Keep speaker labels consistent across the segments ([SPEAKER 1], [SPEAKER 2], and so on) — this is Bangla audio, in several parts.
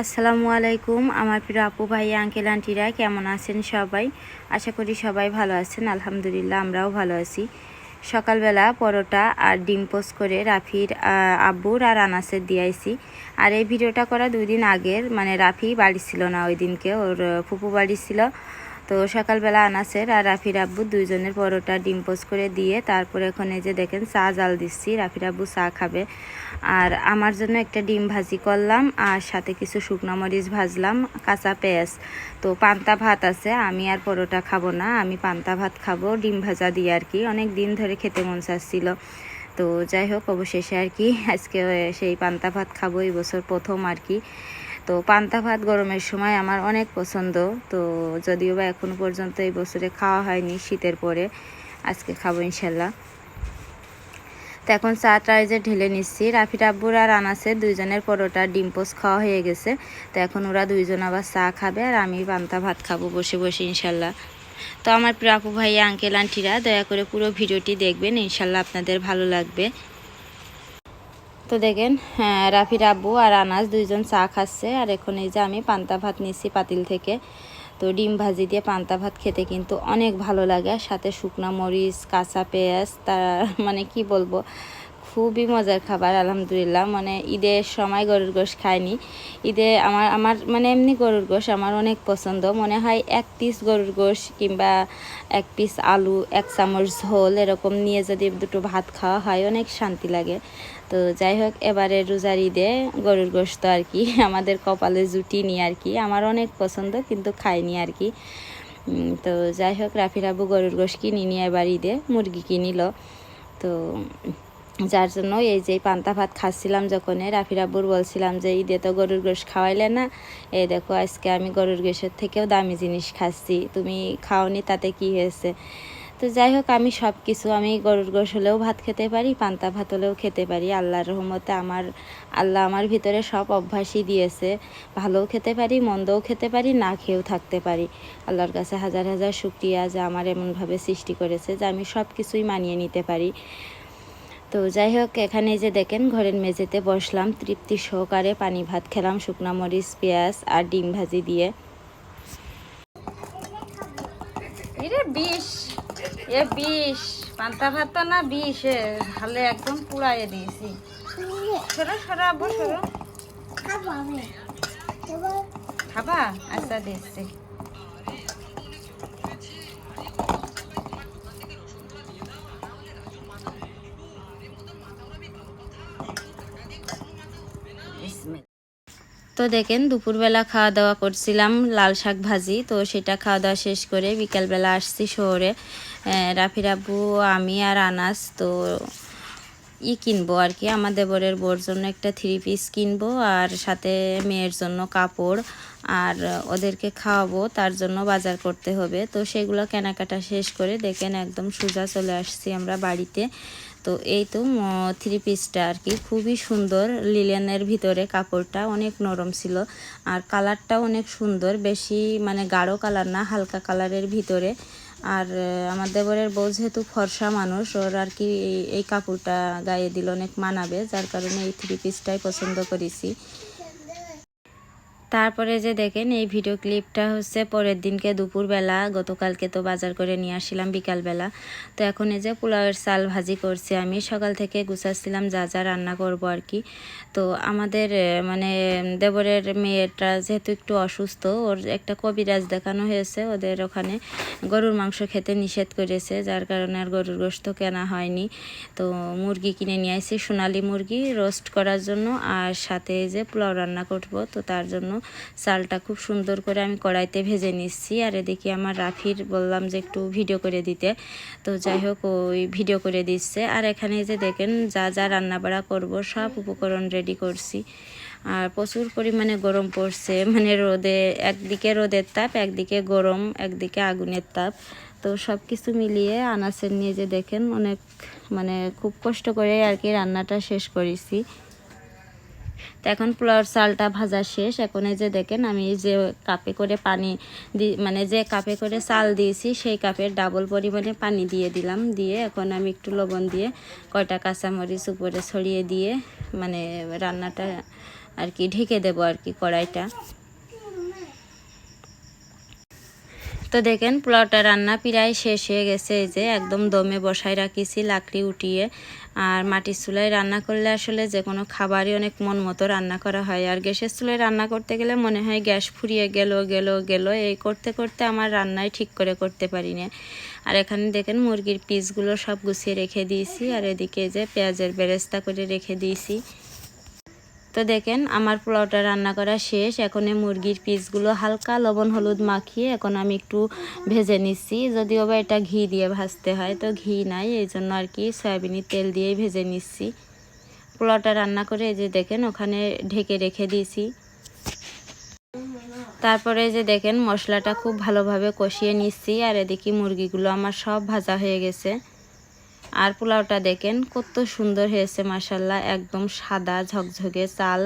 [SPEAKER 1] আসসালামু আলাইকুম, আমার প্রিয় আপু ভাই, আঙ্কেল, আন্টিরা, কেমন আছেন সবাই? আশা করি সবাই ভালো আছেন, আলহামদুলিল্লাহ আমরাও ভালো আছি। সকালবেলা পরোটা আর ডিম পোস্ট করে রাফির আব্বুর আর আনাসের দিয়েছি আর এই ভিডিওটা করা দুই দিন আগের মানে রাফি বাড়ি ছিল না ওই দিনকে, ওর ফুপু বাড়ি ছিল। তো সকালবেলা আনাসের আর রাফির আব্বু দুইজনের পরোটা ডিম পোস্ট করে দিয়ে তারপরে এখন এই যে দেখেন চা জাল দিচ্ছি, রাফির আব্বু চা খাবে। আর আমার জন্য একটা ডিম ভাজি করলাম আর সাথে কিছু শুকনো মরিচ ভাজলাম, কাঁচা পেঁয়াজ। তো পান্তা ভাত আছে, আমি আর পরোটা খাব না, আমি পান্তা ভাত খাব, ডিম ভাজা দিয়ে আর কি। অনেক দিন ধরে খেতে মন চাচ্ছিল। তো যাই হোক, অবশেষে আর কি আজকে সেই পান্তা ভাত খাব, এই বছর প্রথম আর কি। তো পান্তা ভাত গরমের সময় আমার অনেক পছন্দ। তো যদিও বা এখনও পর্যন্ত এই বছরে খাওয়া হয়নি শীতের পরে, আজকে খাব ইনশাল্লাহ তো এখন এই যে ঢেলে নিচ্ছি। রাফি টাব্বুর আর আনাসে দুইজনের পরোটা, ডিম খাওয়া হয়ে গেছে। তো এখন ওরা দুইজন আবার চা খাবে আর আমি পান্তা ভাত খাব বসে বসে ইনশাল্লাহ তো আমার প্রিয় আপু ভাই, আঙ্কেল, আন্টিরা, দয়া করে পুরো ভিডিওটি দেখবেন। ইনশাল্লাহ আপনাদের ভালো লাগবে। তো দেখেন হ্যাঁ, রাফির আব্বু আর আনাজ দুইজন চা খাচ্ছে আর এখন এই যে আমি পান্তা ভাত নিচ্ছি পাতিল থেকে। তো ডিম ভাজি দিয়ে পান্তা ভাত খেতে কিন্তু অনেক ভালো লাগে সাথে শুকনা মরিচ কাঁচা পেঁয়াজ তার মানে কি বলব? খুবই মজার খাবার, আলহামদুলিল্লাহ। মানে ঈদের সময় গরুর গোশ খাইনি। ঈদে আমার আমার মানে এমনি গরুর গোশ আমার অনেক পছন্দ। মনে হয় এক পিস গরুর গোশ কিংবা এক পিস আলু, এক চামচ ঝোল এরকম নিয়ে যদি দুটো ভাত খাওয়া হয়, অনেক শান্তি লাগে। তো যাই হোক, এবারে রোজার ঈদে গরুর গোশত আর কি, আমাদের কপালে জুটি জুটিনি আর কি। আমার অনেক পছন্দ, কিন্তু খাইনি আর কি। তো যাই হোক, রাফির আবু গরুর গোশ কিনি নিয়ে এবার ঈদে, মুরগি কিনিল। তো যার জন্য এই যে পান্তা ভাত খাচ্ছিলাম যখন রাফির আব্বুর বলছিলাম যে, ঈদে তো গরুর গোশ খাওয়াইলে না? এই দেখো, আজকে আমি গরুর গোশের থেকেও দামি জিনিস খাচ্ছি, তুমি খাওনি তাতে কি হয়েছে? তো যাই হোক, আমি সব কিছু আমি গরুর গোশ হলেও ভাত খেতে পারি, পান্তা ভাত হলেও খেতে পারি। আল্লাহর রহমতে আমার, আল্লাহ আমার ভিতরে সব অভ্যাসই দিয়েছে। ভালোও খেতে পারি, মন্দও খেতে পারি, না খেয়েও থাকতে পারি। আল্লাহর কাছে হাজার হাজার শুক্রিয়া যে আমার এমনভাবে সৃষ্টি করেছে যে আমি সব কিছুই মানিয়ে নিতে পারি। তো যাই হোক এখানে যে দেখেন ঘরের মেঝেতে বসলাম। তৃপ্তি সহকারে পানি ভাত খেলাম শুকনা মরিচ পেঁয়াজ আর ডিম ভাজি দিয়ে।
[SPEAKER 2] বিষ এ বিষ পান্তা ভাত তো না বিষ এ একদম পুড়াইয়ে দিয়েছি। সরো সরো আব্বু সরো। খাবা? আচ্ছা দিচ্ছি।
[SPEAKER 1] তো দেখেন, দুপুরবেলা খাওয়া দাওয়া করছিলাম লাল শাক ভাজি। তো সেটা খাওয়া দাওয়া শেষ করে বিকালবেলা আসছি শহরে। রাফির আব্বু, আমি আর আনাস, তো ই কিনবো আর কি। আমাদের বরের বোর জন্য একটা থ্রি পিস কিনবো আর সাথে মেয়ের জন্য কাপড়। আর ওদেরকে খাওয়াবো, তার জন্য বাজার করতে হবে। তো সেগুলো কেনাকাটা শেষ করে দেখেন একদম সোজা চলে আসছি আমরা বাড়িতে। তো এই তো থ্রি পিসটা আর কি। খুবই সুন্দর লিলেনের ভিতরে কাপড়টা, অনেক নরম ছিল। আর কালারটাও অনেক সুন্দর, বেশি মানে গাঢ় কালার না, হালকা কালারের ভিতরে। আর আমার দেবরের বউ যেহেতু ফর্সা মানুষ, ওর আর কি এই কাপড়টা গায়ে দিল অনেক মানাবে, যার কারণে এই থ্রি পিসটাই পছন্দ করেছি। তারপরে যে দেখেন, এই ভিডিও ক্লিপটা হচ্ছে পরের দিনকে দুপুরবেলা, গতকালকে তো বাজার করে নিয়ে আসছিলাম বিকালবেলা। তো এখন এই যে পোলাওয়ের চাল ভাজি করছি আমি, সকাল থেকে গুছাচ্ছিলাম যা যা রান্না করব আর কি। তো আমাদের মানে দেবরের মেয়েটা যেহেতু একটু অসুস্থ, ওর একটা কবিরাজ দেখানো হয়েছে ওদের ওখানে। গরুর মাংস খেতে নিষেধ করেছে, যার কারণে আর গরুর গোশত কেনা হয়নি। তো মুরগি কিনে নিয়ে আসি সোনালি মুরগি, রোস্ট করার জন্য, আর সাথে এই যে পোলাও রান্না করব, তো তার জন্য চালটা খুব সুন্দর করে আমি কড়াইতে ভেজে নিচ্ছি। আর এদিকে আমার রাফির বললাম যে একটু ভিডিও করে দিতে। তো যাই হোক ওই ভিডিও করে দিচ্ছে। আর এখানে যে দেখেন, যা যা রান্না বাড়া করব, সব উপকরণ রেডি করছি। আর প্রচুর পরিমাণে গরম পড়ছে। মানে রোদে, একদিকে রোদের তাপ, একদিকে গরম, একদিকে আগুনের তাপ। তো সব কিছু মিলিয়ে আনাসের নিয়ে যে দেখেন, অনেক মানে খুব কষ্ট করে আর কি রান্নাটা শেষ করেছি। তো এখন পোলাওর চালটা ভাজা শেষ। এখন এই যে দেখেন, আমি যে কাপে করে পানি দি মানে যে কাপে করে চাল দিয়েছি, সেই কাপের ডাবল পরিমাণে পানি দিয়ে দিলাম। দিয়ে এখন আমি একটু লবণ দিয়ে কয়টা কাঁচামরিচ উপরে ছড়িয়ে দিয়ে মানে রান্নাটা আর কি ঢেকে দেবো আর কি কড়াইটা। তো দেখেন, পোলাওটা রান্না প্রায় শেষ হয়ে গেছে। এই যে একদম দমে বসায় রাখিছি লাকড়ি উঠিয়ে। আর মাটির চুলায় রান্না করলে আসলে যে কোনো খাবারই অনেক মন মতো রান্না করা হয়। আর গ্যাসের চুলায় রান্না করতে গেলে মনে হয় গ্যাস ফুরিয়ে গেল গেল গেল। এই করতে করতে আমার রান্নাই ঠিক করে করতে পারি না আর এখানে দেখেন মুরগির পিসগুলো সব গুছিয়ে রেখে দিয়েছি। আর এদিকে যে পেঁয়াজের বেরেস্তা করে রেখে দিয়েছি। তো দেখেন, আমার পোলাওটা রান্না করা শেষ। এখন এই মুরগির পিসগুলো হালকা লবণ হলুদ মাখিয়ে এখন আমি একটু ভেজে নিচ্ছি। যদিও বা এটা ঘি দিয়ে ভাজতে হয়, তো ঘি নাই, এই জন্য আর কি সয়াবিনের তেল দিয়েই ভেজে নিচ্ছি। পোলাওটা রান্না করে এই যে দেখেন, ওখানে ঢেকে রেখে দিয়েছি। তারপরে যে দেখেন, মশলাটা খুব ভালোভাবে কষিয়ে নিচ্ছি, আর এদিকে মুরগিগুলো আমার সব ভাজা হয়ে গেছে। আর পোলাওটা দেখেন, কত সুন্দর হয়েছে মাসাল্লাহ একদম সাদা, ঝকঝকে চাল।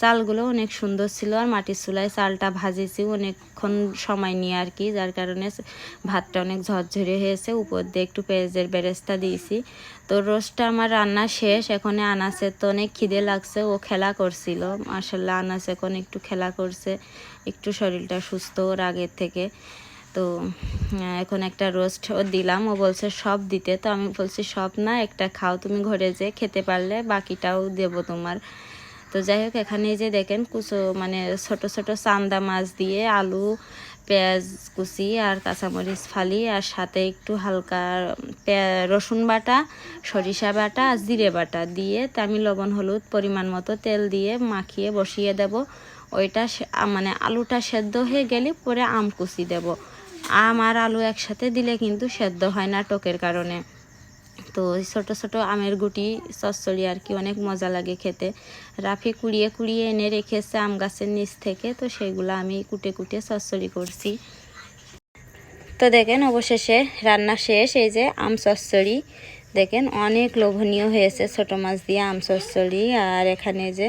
[SPEAKER 1] চালগুলো অনেক সুন্দর ছিল আর মাটির চুলায় চালটা ভাজেছি অনেকক্ষণ সময় নিয়ে আর কি, যার কারণে ভাতটা অনেক ঝরঝরে হয়েছে। উপর দিয়ে একটু পেঁয়াজের বেরেস্তা দিয়েছি। তো রোস্টটা আমার রান্না শেষ, এখন আনাসের তো অনেক খিদে লাগছে, ও খেলা করছিল। মাসাল্লাহ আনাস এখন একটু খেলা করছে, একটু শরীরটা সুস্থ ওর আগের থেকে। তো এখন একটা রোস্ট দিলাম। ও বলছে, সব দিতে। তো আমি বলছি, সব না, একটা খাও। তুমি ঘরে যে খেতে পারলে বাকিটাও দেবো তোমার। তো যাই হোক, এখানে যে দেখেন, কুচো মানে ছোট ছোট চান্দা মাছ দিয়ে আলু, পেঁয়াজ কুচি আর কাঁচামরিচ ফালি, আর সাথে একটু হালকা রসুন বাটা, সরিষা বাটা আর জিরে বাটা দিয়ে তা আমি লবণ, হলুদ পরিমাণ মতো তেল দিয়ে মাখিয়ে বসিয়ে দেব। ওইটা মানে আলুটা সেদ্ধ হয়ে গেলে পরে আম কুচি দেব। আম আর আলু একসাথে দিলে কিন্তু সেদ্ধ হয় না টকের কারণে। তো ছোটো ছোটো আমের গুটি, চচ্চড়ি আর কি অনেক মজা লাগে খেতে। রাফি কুড়িয়ে কুড়িয়ে এনে রেখেছে আম গাছের নিচ থেকে, তো সেগুলো আমি কুটে কুটে চচ্চড়ি করছি। তো দেখেন অবশেষে রান্না শেষ, এই যে আম চচ্চড়ি। দেখেন অনেক লোভনীয় হয়েছে ছোট মাছ দিয়ে আম চচ্চড়ি, আর এখানে যে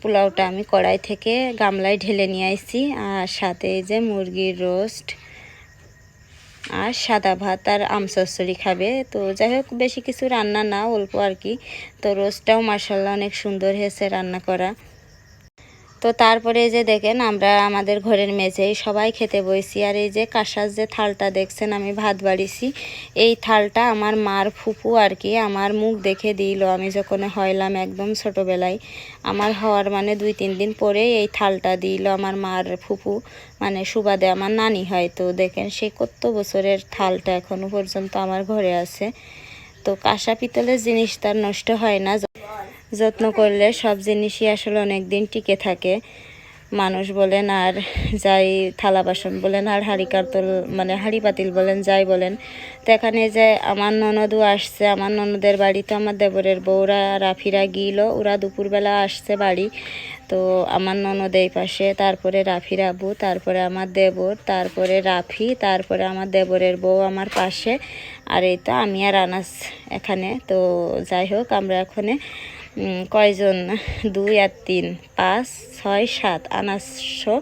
[SPEAKER 1] পোলাওটা আমি কড়াই থেকে গামলায় ঢেলে নিয়ে আইছি, আর সাথে এই যে মুরগির রোস্ট। আর সাদা ভাত আর আমসরি খাবে। তো যাই হোক, বেশি কিছু রান্না না, অল্প আর কি। তো রোজটাও মার্শাল্লাহ অনেক সুন্দর হয়েছে রান্না করা। তো তারপরে যে দেখেন, আমরা আমাদের ঘরের মেঝেই সবাই খেতে বইছি। আর এই যে কাঁসার যে থালটা দেখছেন, আমি ভাত বাড়িছি। এই থালটা আমার মার ফুপু আর কি আমার মুখ দেখে দিল। আমি যখন হইলাম একদম ছোটোবেলায়, আমার হওয়ার মানে দুই তিন দিন পরে এই থালটা দিল আমার মার ফুপু মানে সুবাদে আমার নানি হয়। তো দেখেন সেই কত বছরের থালটা এখনও পর্যন্ত আমার ঘরে আছে। তো কাঁসা পিতলের জিনিস তার নষ্ট হয় না। যত্ন করলে সব জিনিসই আসলে অনেক দিন টিকে থাকে। মানুষ বলেন আর যাই থালা বাসন বলেন আর হাঁড়ি কার্তল মানে হাঁড়ি পাতিল বলেন যাই বলেন, তো এখানে যে আমার ননদও আসছে, আমার ননদের বাড়িতে আমার দেবরের বউরা রাফিরা গিল, ওরা দুপুরবেলা আসছে বাড়ি। তো আমার ননদ এই পাশে, তারপরে রাফির আবু তারপরে আমার দেবর, তারপরে রাফি, তারপরে আমার দেবরের বউ আমার পাশে। আর এই তো আমি আর আনাস এখানে, তো যাই হোক আমরা এখানে কয়জন? দুই আর তিন। পাঁচ, ছয়, সাত। আনাসশো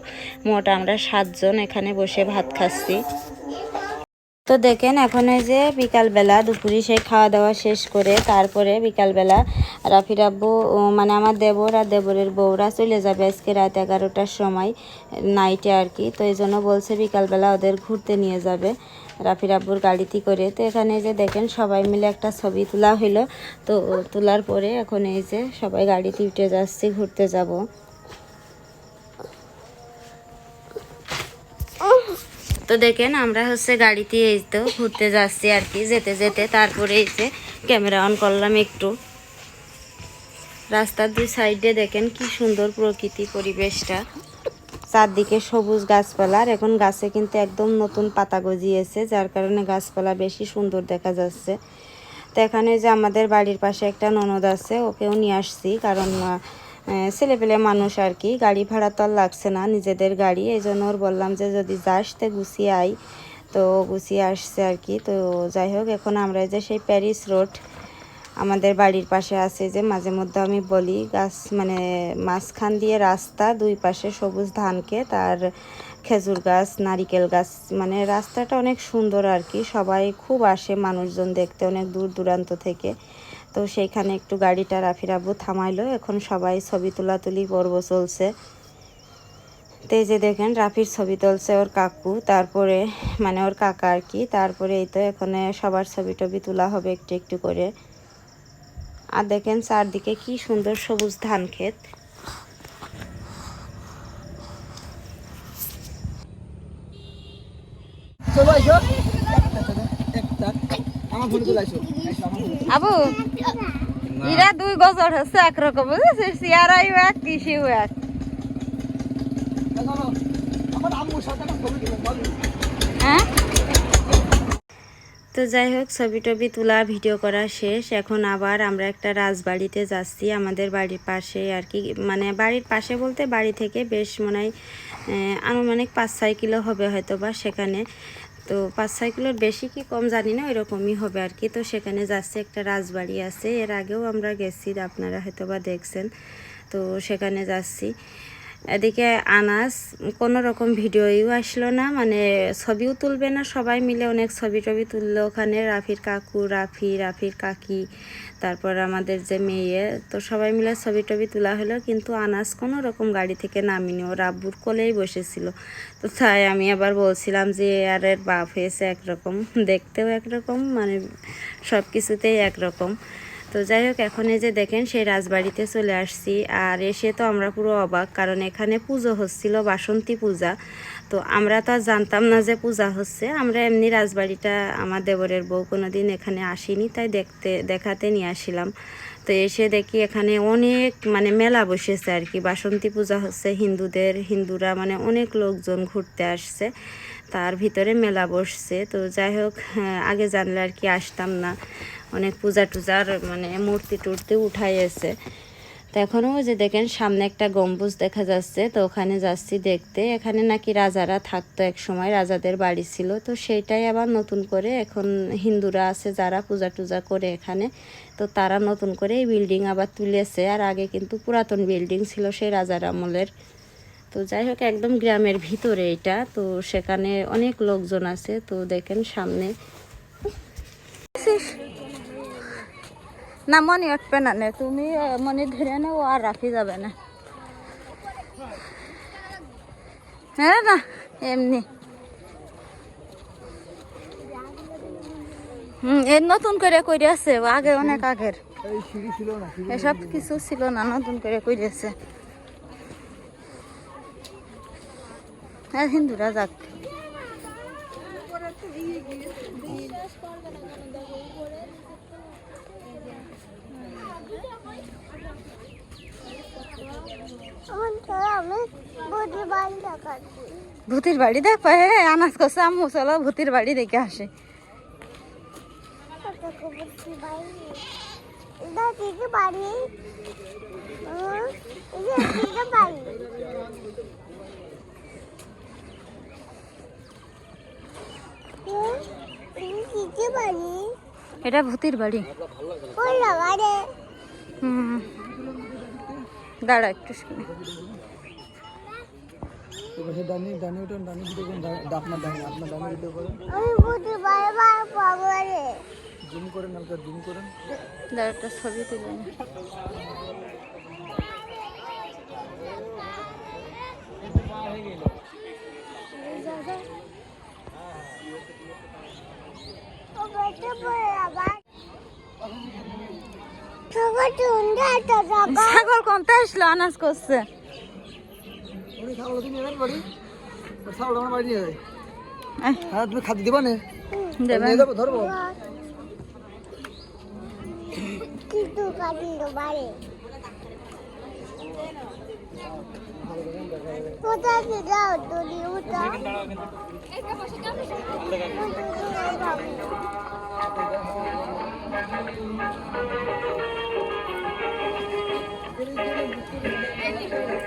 [SPEAKER 1] মোট আমরা সাতজন এখানে বসে ভাত খাচ্ছি। তো দেখেন, এখন এই যে বিকালবেলা দুপুরে সেই খাওয়া দাওয়া শেষ করে তারপরে বিকালবেলা রাফির আব্বু মানে আমার দেবর আর দেবরের বউরা চলে যাবে আজকে রাত এগারোটার সময় নাইটে আর কি। তো এই জন্য বলছে বিকালবেলা ওদের ঘুরতে নিয়ে যাবে। রাফির আব্বুর গাড়িতে করে। তো এখানে যে দেখেন, সবাই মিলে একটা ছবি তোলা হলো তো তোলার পরে এখন এই যে সবাই গাড়িতে উঠে যাচ্ছি, ঘুরতে যাব। তো দেখেন, আমরা হচ্ছে গাড়িতে এই তো ঘুরতে যাচ্ছি আর কি, যেতে যেতে। তারপরে এই যে ক্যামেরা অন করলাম একটু। রাস্তার দুই সাইডে দেখেন কি সুন্দর প্রকৃতি পরিবেশটা। চারদিকে সবুজ গাছপালা আর এখন গাছে কিন্তু একদম নতুন পাতা গজিয়েছে, যার কারণে গাছপালা বেশি সুন্দর দেখা যাচ্ছে। তো এখানে যে আমাদের বাড়ির পাশে একটা ননদ আছে, ওকেও নিয়ে আসছি কারণ ছেলেপেলে মানুষ আর কি, গাড়ি ভাড়া তো আর লাগছে না নিজেদের গাড়ি। এই জন্য ওর বললাম যে যদি যাস তে গুছিয়ে আই তো গুছিয়ে আসছে আর কি। তো যাই হোক, এখন আমরা যে সেই প্যারিস রোড আমাদের বাড়ির পাশে আছে যে মাঝে মধ্যে আমি বলি, গাছ মানে মাঝখান দিয়ে রাস্তা, দুই পাশে সবুজ ধান ক্ষেত আর খেজুর গাছ, নারিকেল গাছ মানে রাস্তাটা অনেক সুন্দর আর কি। সবাই খুব আসে মানুষজন দেখতে, অনেক দূর দূরান্ত থেকে। তো সেইখানে একটু গাড়িটা রাফির আব্বু থামাইলো। এখন সবাই ছবি তোলাতুলি পর্ব চলছে। তো যে দেখেন, রাফির ছবি তুলছে ওর কাকু, তারপরে মানে ওর কাকা আর কি। তারপরে এই তো এখানে সবার ছবি টবি তোলা হবে একটু একটু করে। আর দেখেন চারদিকে কি সুন্দর সবুজ ধান ক্ষেত।
[SPEAKER 2] আবু ইরা দুই গজর হচ্ছে একরকম বুঝেছিস? সিয়ারাই এক কৃষিও এক
[SPEAKER 3] আম্মুর সাথে একটা ছবি তুলে বল
[SPEAKER 2] হ্যাঁ
[SPEAKER 1] তো যাই হোক ছবি টবি তোলা, ভিডিও করা শেষ। এখন আবার আমরা একটা রাজবাড়িতে যাচ্ছি। আমাদের বাড়ির পাশে আর কি মানে বাড়ির পাশে বলতে বাড়ি থেকে বেশ মনে হয় আনুমানিক পাঁচ ছয় কিলো হবে হয়তো বা সেখানে। তো পাঁচ ছয় কিলোর বেশি কি কম জানি না, ওইরকমই হবে আর কি। তো সেখানে যাচ্ছে, একটা রাজবাড়ি আছে। এর আগেও আমরা গেছি, আপনারা হয়তো বা দেখছেন। তো সেখানে যাচ্ছি। এদিকে আনাস কোনো রকম ভিডিওই আসলো না মানে ছবিও তুলবে না, সবাই মিলে অনেক ছবি টবি তুললো ওখানে, রাফির কাকু, রাফি, রাফির কাকি, তারপর আমাদের যে মেয়ে, তো সবাই মিলে ছবি টবি তোলা হলো, কিন্তু আনাস কোনো রকম গাড়ি থেকে নামিনি, ও রাব্বুর কোলেই বসেছিল। তো তাই আমি আবার বলছিলাম যে, আর এর বাপ, হয়েছে একরকম, দেখতেও একরকম মানে সব কিছুতেই একরকম। তো যাই হোক, এখন এই যে দেখেন, সেই রাজবাড়িতে চলে আসছি। আর এসে তো আমরা পুরো অবাক, কারণ এখানে পুজো হচ্ছিল বাসন্তী পূজা। তো আমরা তো জানতাম না যে পূজা হচ্ছে। আমরা এমনি রাজবাড়িটা আমার দেবরের বউ কোনো দিন এখানে আসিনি, তাই দেখতে, দেখাতে নিয়ে আসিলাম তো এসে দেখি এখানে অনেক মানে মেলা বসেছে আর কি। বাসন্তী পূজা হচ্ছে হিন্দুদের হিন্দুরা মানে অনেক লোকজন ঘুরতে আসছে। তার ভিতরে মেলা বসছে। তো যাই হোক হ্যাঁ, আগে জানলে আর কি আসতাম না। অনেক পূজা টুজার মানে মূর্তি টুর্তি উঠাইয়েছে। তো এখনও যে দেখেন সামনে একটা গম্বুজ দেখা যাচ্ছে, তো ওখানে যাচ্ছি দেখতে। এখানে নাকি রাজারা থাকতো এক সময় রাজাদের বাড়ি ছিল। তো সেইটাই আবার নতুন করে এখন হিন্দুরা আছে যারা পূজা টুজা করে এখানে, তো তারা নতুন করে এই বিল্ডিং আবার তুলেছে। আর আগে কিন্তু পুরাতন বিল্ডিং ছিল সেই রাজার আমলের তো যাই হোক, একদম গ্রামের ভিতরে এটা। তো সেখানে অনেক লোকজন আছে। তো দেখেন সামনে।
[SPEAKER 2] না, মনে উঠবে না নে, তুমি মনে ধরে নে ও আর রাখি যাবে না। হ্যাঁ না, এমনি। হুম এর নতুন করে কইরেছে আগে অনেক আগের। এসব কিছু ছিল না, নতুন করে কইরেছে হ্যাঁ হিন্দুরা যাক। ভূতির বাড়ি দেখ হ্যাঁ আনাজ করছে আম্মু চলো ভূতির বাড়ি দেখে আসে। এটা ভূতির বাড়ি। হুম দাঁড়া একটু শুনি।
[SPEAKER 3] তো বসে ডানি ডানি উঠেন ডানি ভিডিও করেন আপনার ডানি আপনার ডানি ভিডিও করেন জুম করেন হালকা জুম করেন।
[SPEAKER 2] একটা ছবি তুলে নি। ছাগল কোনটা আসলো আনাজ করছে।
[SPEAKER 3] তুমি ছাগল খাদ্য দিবা না? ধরবো। কিন্তু কাটিল বাড়ি।
[SPEAKER 2] কোথায়
[SPEAKER 3] যাও তুমি উঠা। Thank you.
[SPEAKER 2] Gelin
[SPEAKER 3] gelin. Gelin gelin.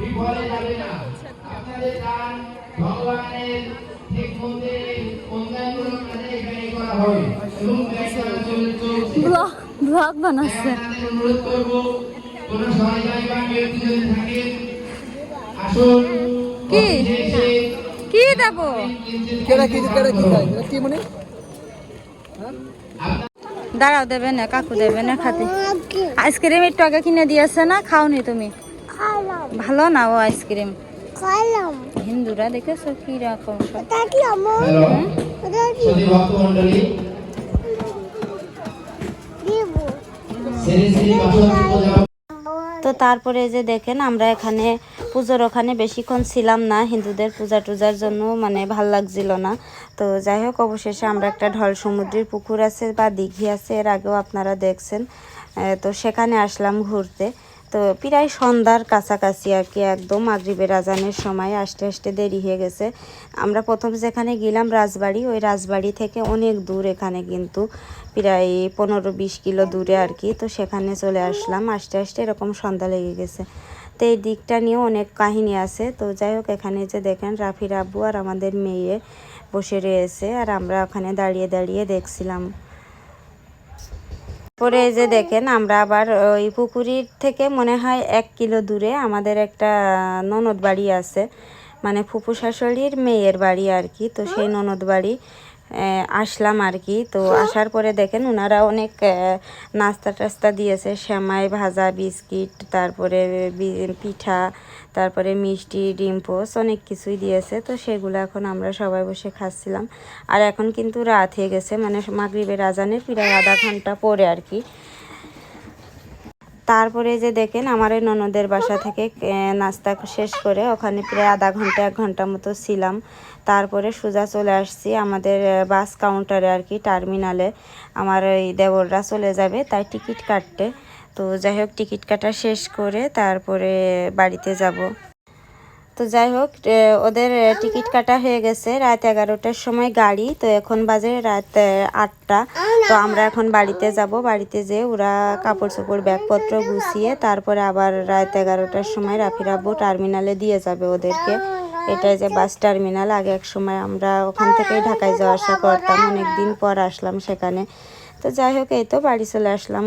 [SPEAKER 4] বিফলে যাবে না। আপনাদের দান ভগবানের ঠিক মন্দিরে অন্যান্য কাজে ব্যয় করা হবে। এবং ব্যয় করা চলছে।
[SPEAKER 2] ব্লগ ব্লগ বানাচ্ছে।
[SPEAKER 4] অনুরোধ করব কোন সহযোগী বা ব্যক্তি যদি থাকেন আসুন।
[SPEAKER 2] কি? কি দেবো?
[SPEAKER 3] কেডা কি কেডা কি কি মানে
[SPEAKER 2] দাঁড়াও দেবে না কাকু দেবে না খাতে। আইসক্রিম একটু আগে কিনে দিয়েছে না খাওনি তুমি? ভালো না ও আইসক্রিম? হিন্দুরা দেখেছ কি রকম
[SPEAKER 1] তো তারপরে যে দেখেন আমরা এখানে পুজোর ওখানে বেশিক্ষণ ছিলাম না হিন্দুদের পূজা টুজার জন্য মানে ভালো লাগছিল না। তো যাই হোক, অবশেষে আমরা একটা ঢল সমুদ্রের পুকুর আছে বা দিঘি আছে, এর আগেও আপনারা দেখছেন। তো সেখানে আসলাম ঘুরতে। তো প্রায় সন্ধ্যার কাছাকাছি আর কি, একদম আগ্রিবের আজানের সময় আসতে আসতে দেরি হয়ে গেছে। আমরা প্রথম যেখানে গেলাম রাজবাড়ি, ওই রাজবাড়ি থেকে অনেক দূর এখানে কিন্তু, প্রায় পনেরো বিশ কিলো দূরে আর কি, তো সেখানে চলে আসলাম। আস্তে আস্তে এরকম সন্ধ্যা লেগে গেছে। তো এই দিকটা নিয়েও অনেক কাহিনী আছে। তো যাই হোক, এখানে যে দেখেন রাফির আব্বু আর আমাদের মেয়ে বসে রয়েছে আর আমরা ওখানে দাঁড়িয়ে দাঁড়িয়ে দেখছিলাম। পরে যে দেখেন, আমরা আবার ওই পুকুরির থেকে মনে হয় এক কিলো দূরে আমাদের একটা ননদ বাড়ি আছে। মানে ফুপু শাশুড়ির মেয়ের বাড়ি আর কি। তো সেই ননদ বাড়ি আসলাম আর কি। তো আসার পরে দেখেন ওনারা অনেক নাস্তা টাস্তা দিয়েছে, সেমাই ভাজা, বিস্কিট, তারপরে পিঠা, তারপরে মিষ্টি, ডিম পোস্ট অনেক কিছুই দিয়েছে। তো সেগুলো এখন আমরা সবাই বসে খাচ্ছিলাম। আর এখন কিন্তু রাত হয়ে গেছে মানে মাগরিবের আজানের প্রায় আধা ঘণ্টা পরে আর কি। তারপরে যে দেখেন আমার ওই ননদের বাসা থেকে নাস্তা শেষ করে ওখানে প্রায় আধা ঘণ্টা, এক ঘণ্টা মতো ছিলাম। তারপরে সোজা চলে আসছি আমাদের বাস কাউন্টারে আর কি টার্মিনালে আমার ওই দেবররা চলে যাবে, তাই টিকিট কাটতে। তো যাই হোক টিকিট কাটা শেষ করে তারপরে বাড়িতে যাব। তো যাই হোক ওদের টিকিট কাটা হয়ে গেছে রাত এগারোটার সময় গাড়ি। তো এখন বাজে রাত আটটা। তো আমরা এখন বাড়িতে যাব। বাড়িতে যেয়ে ওরা কাপড় চোপড় ব্যাগপত্র গুছিয়ে তারপরে আবার রাত এগারোটার সময় রাফির আব্বু টার্মিনালে দিয়ে যাবে ওদেরকে। এটাই যে বাস টার্মিনাল, আগে এক সময় আমরা ওখান থেকেই ঢাকায় যাওয়া আসা করতাম। অনেক দিন পর আসলাম সেখানে। তো যাই হোক, এই তো বাড়ি চলে আসলাম।